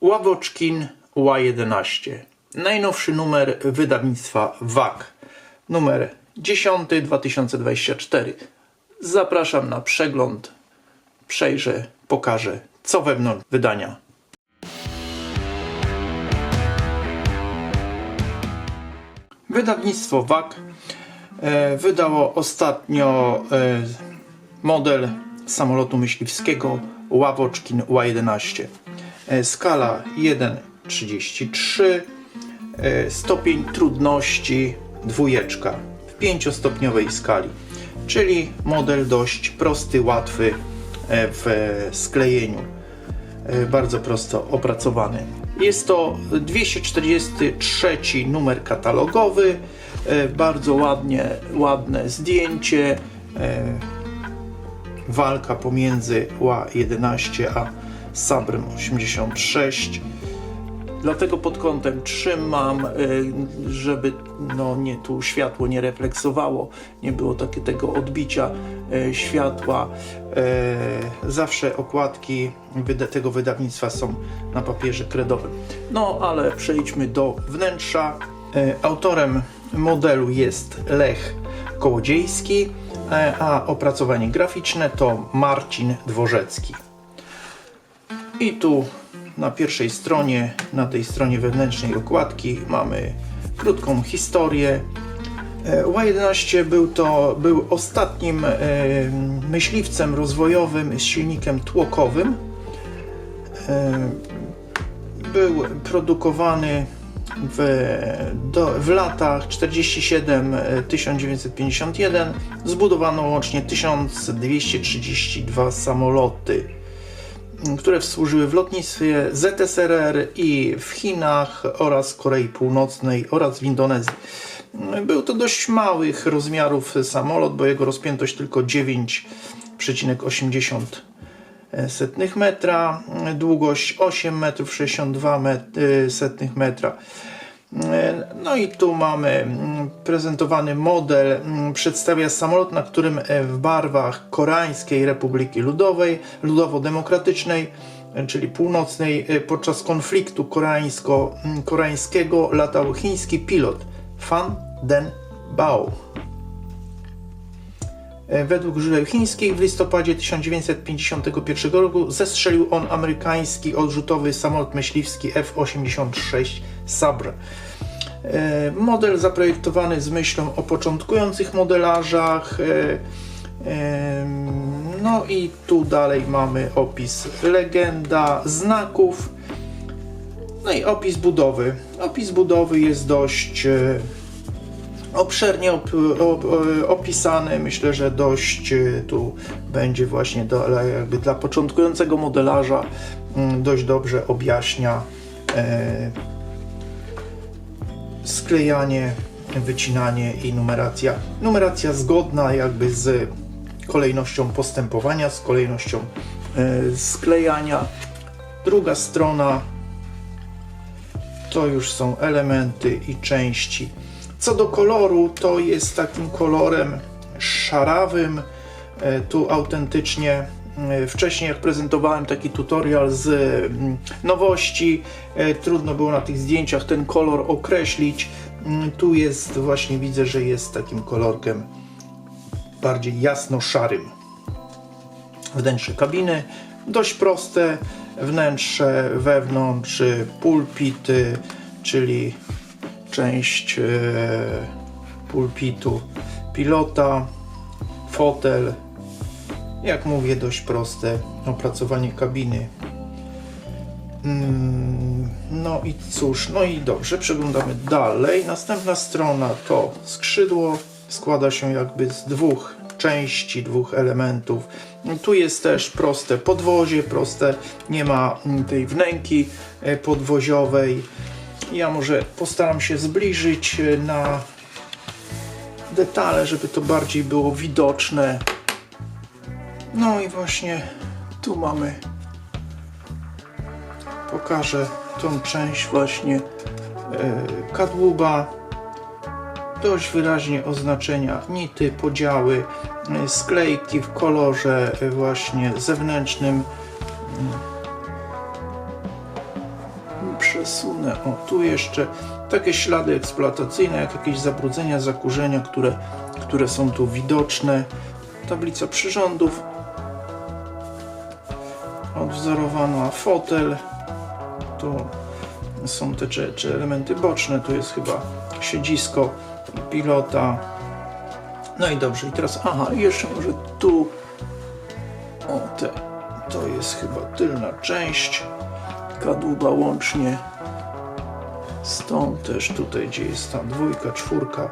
Ławoczkin Ła11. Najnowszy numer wydawnictwa WAK. Numer 10 2024. Zapraszam na przegląd. Przejrzę, pokażę co wewnątrz wydania. Wydawnictwo WAK e, wydało ostatnio e, model samolotu myśliwskiego Ławoczkin Ła-11. E, skala 1,33, e, stopień trudności dwójeczka w pięciostopniowej skali, czyli model dość prosty, łatwy e, w sklejeniu bardzo prosto opracowany. Jest to 243 numer katalogowy, bardzo ładnie, ładne zdjęcie, walka pomiędzy ła-11 a Sabrem 86. Dlatego pod kątem trzymam, y, żeby no, nie, tu światło nie refleksowało, nie było takie, tego odbicia y, światła. Y, Zawsze okładki tego wydawnictwa są na papierze kredowym. No ale przejdźmy do wnętrza. Autorem modelu jest Lech Kołodziejski, a opracowanie graficzne to Marcin Dworzecki. I tu na pierwszej stronie, na tej stronie wewnętrznej okładki mamy krótką historię. E, Ł-11 był to był ostatnim e, myśliwcem rozwojowym z silnikiem tłokowym. E, był produkowany w, do, w latach 47-1951. Zbudowano łącznie 1232 samoloty które służyły w lotnictwie ZSRR i w Chinach oraz Korei Północnej oraz w Indonezji. Był to dość małych rozmiarów samolot, bo jego rozpiętość tylko 9,80 setnych metra, długość 8 metrów 62 met- y, setnych metra. No i tu mamy prezentowany model, mm, przedstawia samolot, na którym e, w barwach Koreańskiej Republiki Ludowej, Ludowo-Demokratycznej, e, czyli północnej, e, podczas konfliktu koreańsko-koreańskiego latał chiński pilot Fan Den Bao. Według źródeł chińskich w listopadzie 1951 roku zestrzelił on amerykański odrzutowy samolot myśliwski F-86 Sabre. E, Model zaprojektowany z myślą o początkujących modelarzach. e, em, No i tu dalej mamy opis legenda znaków. No i opis budowy. Opis budowy jest dość e, obszernie op, op, e, opisany. Myślę, że dość e, tu będzie właśnie jakby dla początkującego modelarza mm, dość dobrze objaśnia e, sklejanie, wycinanie i numeracja. Numeracja zgodna jakby z kolejnością postępowania, z kolejnością e, sklejania. Druga strona to już są elementy i części. Co do koloru, to jest takim kolorem szarawym. E, Tu autentycznie wcześniej jak prezentowałem taki tutorial z mm, nowości, e, trudno było na tych zdjęciach ten kolor określić. Mm, Tu jest właśnie widzę, że jest takim kolorkiem bardziej jasno-szarym. Wnętrze kabiny dość proste, wnętrze wewnątrz y, pulpit, y, czyli część e, pulpitu pilota, fotel. Jak mówię, dość proste opracowanie kabiny. Mm, No i cóż, no i dobrze, przeglądamy dalej. Następna strona to skrzydło. Składa się jakby z dwóch części, dwóch elementów. Tu jest też proste podwozie, proste, nie ma tej wnęki e, podwoziowej. Ja może postaram się zbliżyć e, na detale, żeby to bardziej było widoczne. No i właśnie tu mamy pokażę tą część właśnie e, kadłuba dość wyraźnie oznaczenia nity, podziały, e, sklejki w kolorze e, właśnie zewnętrznym przesunę. O, tu jeszcze takie ślady eksploatacyjne, jak jakieś zabrudzenia, zakurzenia, które, które są tu widoczne. Tablica przyrządów. Odwzorowano fotel. Tu są te czy, czy elementy boczne. Tu jest chyba siedzisko pilota. No i dobrze, i teraz, aha, jeszcze może tu. O, te, to jest chyba tylna część kadłuba łącznie z tą też tutaj, gdzie jest ta dwójka, czwórka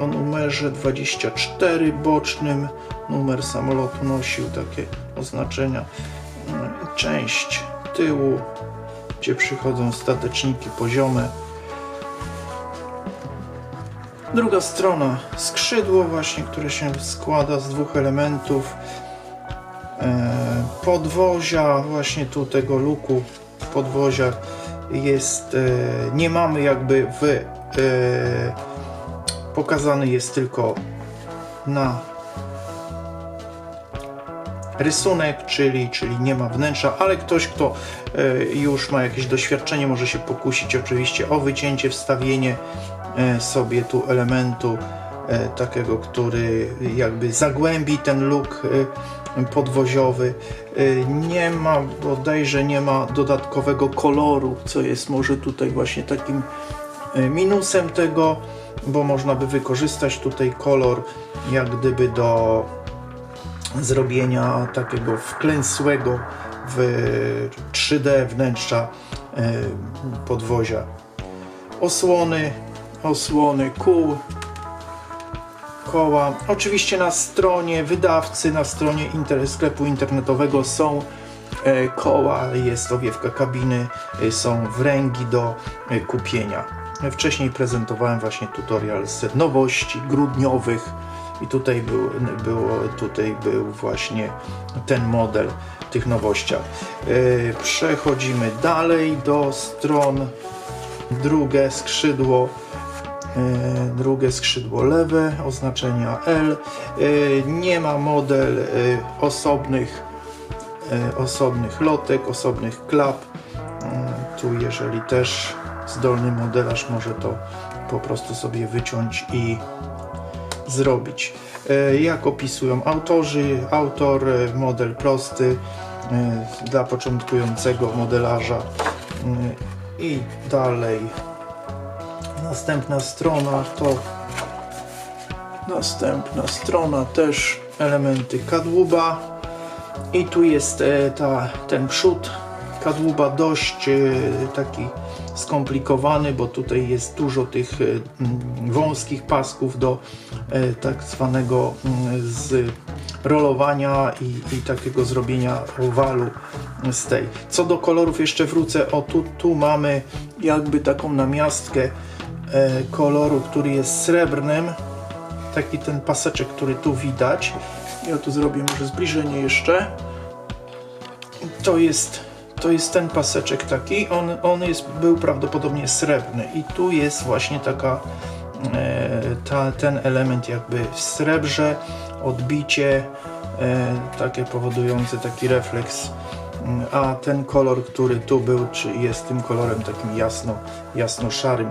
o numerze 24 bocznym. Numer samolotu nosił takie oznaczenia. Część tyłu, gdzie przychodzą stateczniki poziome. Druga strona skrzydło właśnie, które się składa z dwóch elementów. E, podwozia, właśnie tu tego luku podwozia jest, e, nie mamy jakby w, e, pokazany jest tylko na rysunek, czyli, czyli nie ma wnętrza, ale ktoś, kto e, już ma jakieś doświadczenie, może się pokusić oczywiście o wycięcie, wstawienie e, sobie tu elementu e, takiego, który jakby zagłębi ten luk podwoziowy. Nie ma, bodajże nie ma dodatkowego koloru, co jest może tutaj właśnie takim minusem tego, bo można by wykorzystać tutaj kolor jak gdyby do zrobienia takiego wklęsłego w 3D wnętrza e, podwozia. Osłony, osłony kół, koła. Oczywiście na stronie wydawcy, na stronie inter sklepu internetowego są e, koła, jest owiewka kabiny, e, są wręgi do kupienia. Wcześniej prezentowałem właśnie tutorial z nowości grudniowych i tutaj był, było, tutaj był właśnie ten model tych nowościach. E, Przechodzimy dalej do stron. Drugie skrzydło E, drugie skrzydło lewe, oznaczenia L. E, Nie ma model osobnych, osobnych lotek, osobnych klap. Tu jeżeli też zdolny modelarz może to po prostu sobie wyciąć i zrobić. E, Jak opisują autorzy, autor, e, model prosty e, dla początkującego modelarza. I dalej. Następna strona to następna strona też elementy kadłuba. I tu jest ta, ten przód. Kadłuba dość taki skomplikowany, bo tutaj jest dużo tych e, wąskich pasków do e, tak zwanego mm, z rolowania i, i takiego zrobienia owalu z tej. Co do kolorów jeszcze wrócę, o tu, tu mamy jakby taką namiastkę e, koloru, który jest srebrnym. Taki ten paseczek, który tu widać. Ja tu zrobię może zbliżenie jeszcze. To jest, to jest ten paseczek taki. On, on jest, był prawdopodobnie srebrny. I tu jest właśnie taka e, ta, ten element jakby w srebrze, odbicie e, takie powodujące taki refleks. Mm, A ten kolor, który tu był, czy jest tym kolorem takim jasno, jasno szarym.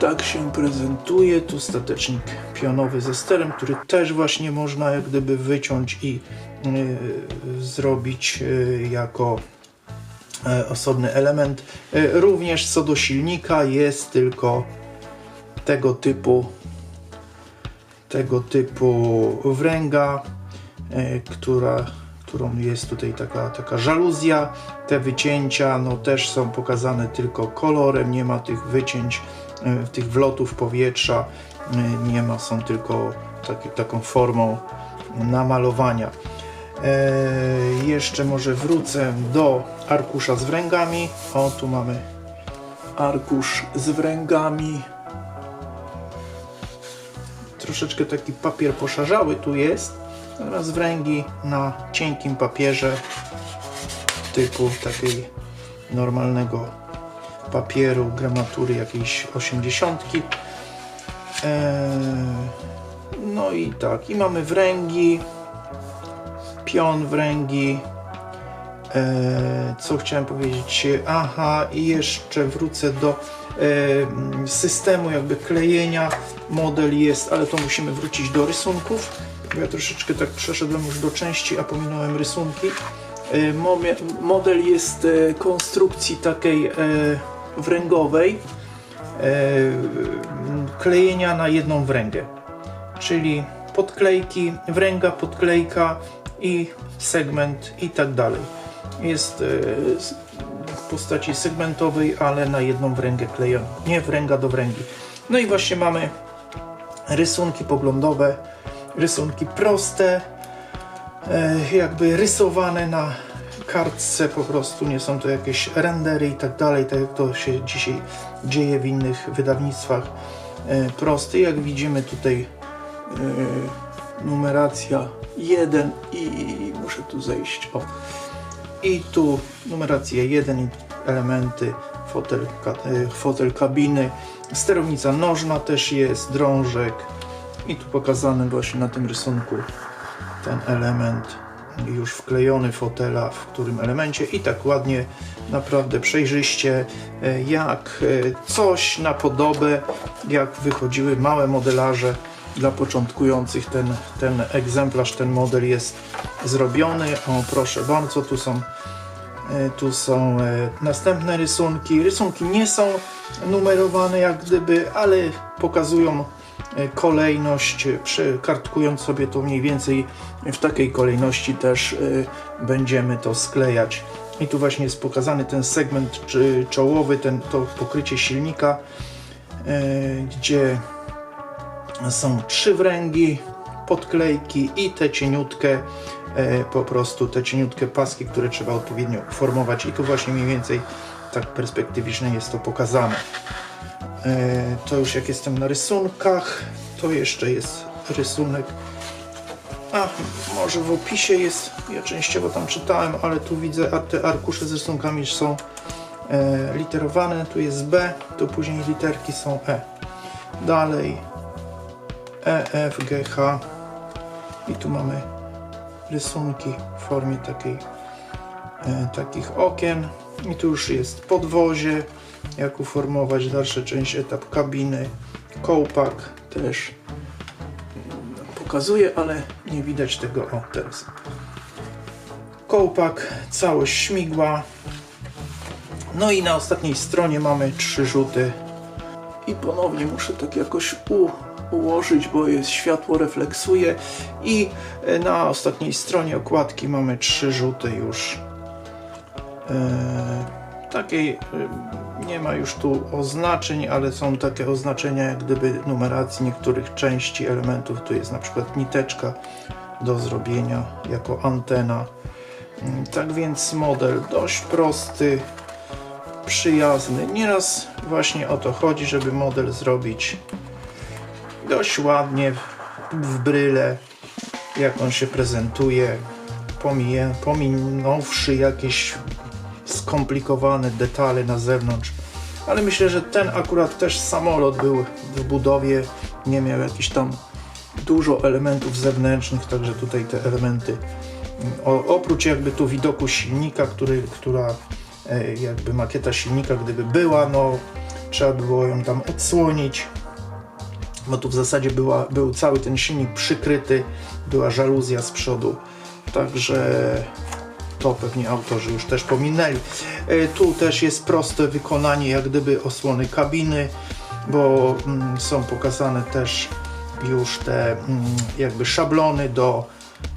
Tak się prezentuje. Tu statecznik pionowy ze sterem, który też właśnie można jak gdyby wyciąć i y, zrobić y, jako e, osobny element. E, Również co do silnika jest tylko tego typu tego typu wręga, e, która, którą jest tutaj taka, taka żaluzja. Te wycięcia no, też są pokazane tylko kolorem, nie ma tych wycięć, e, tych wlotów powietrza, e, nie ma, są tylko takie, taką formą namalowania. E, jeszcze może wrócę do arkusza z wręgami. O, tu mamy arkusz z wręgami. Troszeczkę taki papier poszarzały tu jest. Teraz wręgi na cienkim papierze typu takiej normalnego papieru gramatury jakiejś 80. Eee, no i tak, i mamy wręgi, pion wręgi, E, co chciałem powiedzieć? Aha, i jeszcze wrócę do e, systemu jakby klejenia. Model jest, ale to musimy wrócić do rysunków. Bo Ja troszeczkę tak przeszedłem już do części, a pominąłem rysunki. E, model jest e, konstrukcji takiej e, wręgowej, klejenia na jedną wręgę, czyli podklejki, wręga, podklejka i segment i tak dalej. Jest w postaci segmentowej, ale na jedną wręgę klejona, nie wręga do wręgi. No i właśnie mamy rysunki poglądowe, rysunki proste, e, jakby rysowane na kartce po prostu, nie są to jakieś rendery i tak dalej, tak jak to się dzisiaj dzieje w innych wydawnictwach. E, Prosty, jak widzimy tutaj e, numeracja 1 i muszę tu zejść, o. I tu numeracja 1 i elementy, fotel, fotel kabiny, sterownica nożna też jest, drążek i tu pokazany właśnie na tym rysunku ten element już wklejony fotela, w którym elemencie i tak ładnie, naprawdę przejrzyście, e, jak e, coś na podobę, jak wychodziły małe modelarze dla początkujących. Ten, ten egzemplarz, ten model jest zrobiony. O, proszę bardzo, tu są E, Tu są następne rysunki. Rysunki nie są numerowane jak gdyby, ale pokazują kolejność, e, przekartkując sobie to mniej więcej w takiej kolejności też e, będziemy to sklejać. I tu właśnie jest pokazany ten segment czołowy, ten, to pokrycie silnika, e, gdzie są trzy wręgi, podklejki i te cieniutkie, e, po prostu te cieniutkie paski, które trzeba odpowiednio formować i tu właśnie mniej więcej tak perspektywicznie jest to pokazane. E, to już jak jestem na rysunkach, to jeszcze jest rysunek. A, może w opisie jest, ja częściowo tam czytałem, ale tu widzę, a te arkusze z rysunkami są e, literowane, tu jest B, tu później literki są E. Dalej E, F, G, H i tu mamy rysunki w formie takiej, e, takich okien i tu już jest podwozie, jak uformować dalsze część, etap kabiny, kołpak też pokazuje, ale nie widać tego, o teraz. Kołpak, całość śmigła. No i na ostatniej stronie mamy trzy rzuty. I ponownie muszę tak jakoś u, ułożyć, bo jest światło refleksuje. I e, na ostatniej stronie okładki mamy trzy rzuty już. E, takiej e, nie ma już tu oznaczeń, ale są takie oznaczenia jak gdyby numeracji niektórych części elementów, tu jest na przykład niteczka do zrobienia jako antena Mm, tak więc model dość prosty przyjazny. Nieraz właśnie o to chodzi, żeby model zrobić dość ładnie, w bryle, jak on się prezentuje, pominąwszy jakieś skomplikowane detale na zewnątrz. Ale myślę, że ten akurat też samolot był w budowie, nie miał jakichś tam dużo elementów zewnętrznych, także tutaj te elementy o, oprócz jakby tu widoku silnika, który, która e, jakby makieta silnika gdyby była, no trzeba by było ją tam odsłonić, bo tu w zasadzie była, był cały ten silnik przykryty, była żaluzja z przodu, także to pewnie autorzy już też pominęli. E, Tu też jest proste wykonanie jak gdyby osłony kabiny, bo mm, są pokazane też już te mm, jakby szablony do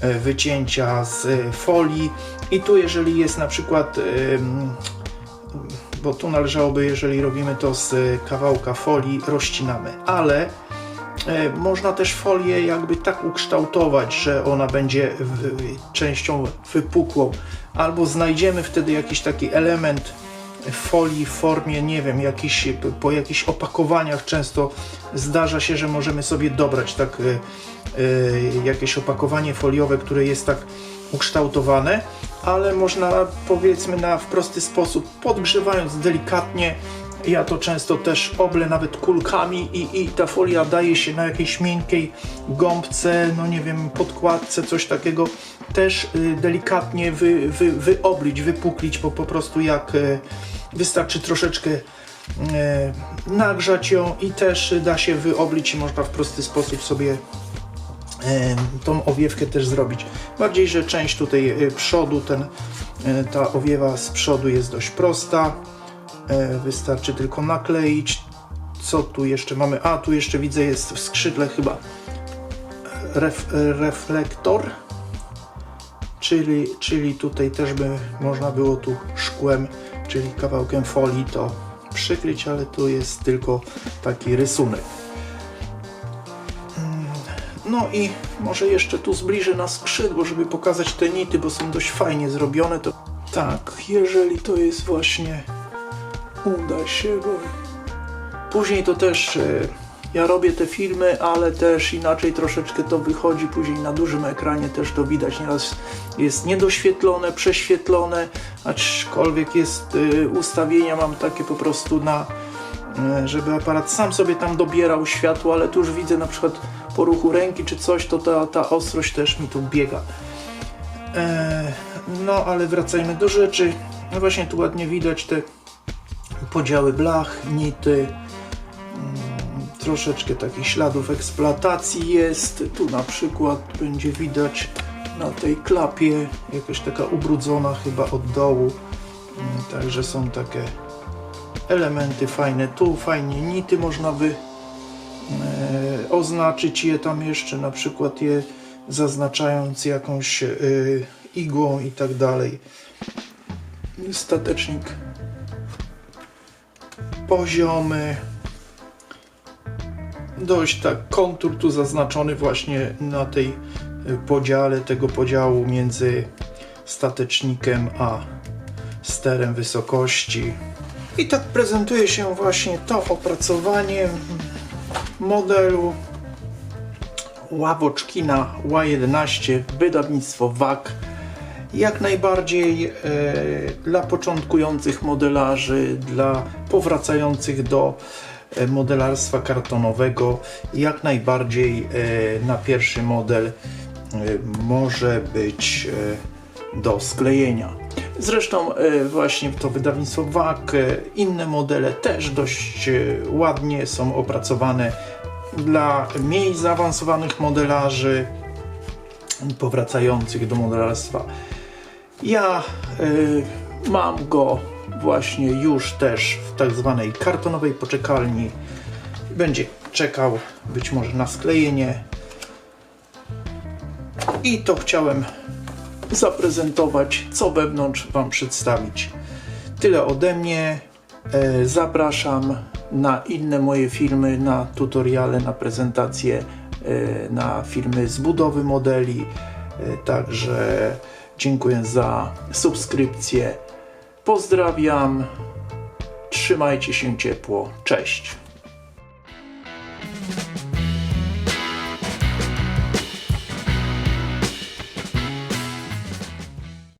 e, wycięcia z e, folii i tu jeżeli jest na przykład em, bo tu należałoby, jeżeli robimy to z kawałka folii, rozcinamy, ale można też folię jakby tak ukształtować, że ona będzie częścią wypukłą, albo znajdziemy wtedy jakiś taki element folii w formie, nie wiem, jakiś, po jakichś opakowaniach często zdarza się, że możemy sobie dobrać tak e, e, jakieś opakowanie foliowe, które jest tak ukształtowane ale można powiedzmy na w prosty sposób, podgrzewając delikatnie. Ja to często też oblę nawet kulkami i, i ta folia daje się na jakiejś miękkiej gąbce, no nie wiem, podkładce, coś takiego. Też y, delikatnie wy, wy, wyoblić, wypuklić, bo po prostu jak y, wystarczy troszeczkę e, nagrzać ją i też da się wyoblić i można w prosty sposób sobie e, tą owiewkę też zrobić. Bardziej, że część tutaj e, przodu, ten, ta owiewa z przodu jest dość prosta. E, Wystarczy tylko nakleić. Co tu jeszcze mamy? A, tu jeszcze widzę jest w skrzydle chyba ref, reflektor. Czyli, czyli tutaj też by można było tu szkłem, czyli kawałkiem folii to przykryć, ale tu jest tylko taki rysunek. Mm, No i może jeszcze tu zbliżę na skrzydło, żeby pokazać te nity, bo są dość fajnie zrobione. To tak, jeżeli to jest właśnie uda się, bo później to też e, ja robię te filmy, ale też inaczej troszeczkę to wychodzi później na dużym ekranie też to widać. Nieraz jest niedoświetlone, prześwietlone, aczkolwiek jest e, ustawienia mam takie po prostu na e, żeby aparat sam sobie tam dobierał światło, ale tu już widzę na przykład po ruchu ręki czy coś, to ta, ta ostrość też mi tu biega. E, no, ale wracajmy do rzeczy. No właśnie tu ładnie widać te podziały blach, nity, mm, troszeczkę takich śladów eksploatacji jest. Tu na przykład będzie widać na tej klapie jakaś taka ubrudzona chyba od dołu. Mm, Także są takie elementy fajne. Tu fajnie nity można by e, oznaczyć je tam jeszcze, na przykład je zaznaczając jakąś e, igłą i tak dalej. Statecznik poziomy. Dość tak kontur tu zaznaczony właśnie na tej y, podziale, tego podziału między statecznikiem a sterem wysokości. I tak prezentuje się właśnie to opracowanie modelu Ławoczkina Y11 wydawnictwo WAK jak najbardziej e, dla początkujących modelarzy, dla powracających do e, modelarstwa kartonowego, jak najbardziej e, na pierwszy model może być do sklejenia. Zresztą właśnie to wydawnictwo WAK, inne modele też dość ładnie są opracowane dla mniej zaawansowanych modelarzy powracających do modelarstwa. Ja y, mam go właśnie już też w tak zwanej kartonowej poczekalni. Będzie czekał być może na sklejenie. I to chciałem zaprezentować, co wewnątrz Wam przedstawić. Tyle ode mnie. E, Zapraszam na inne moje filmy, na tutoriale, na prezentacje, e, na filmy z budowy modeli. E, Także dziękuję za subskrypcję. Pozdrawiam. Trzymajcie się ciepło. Cześć.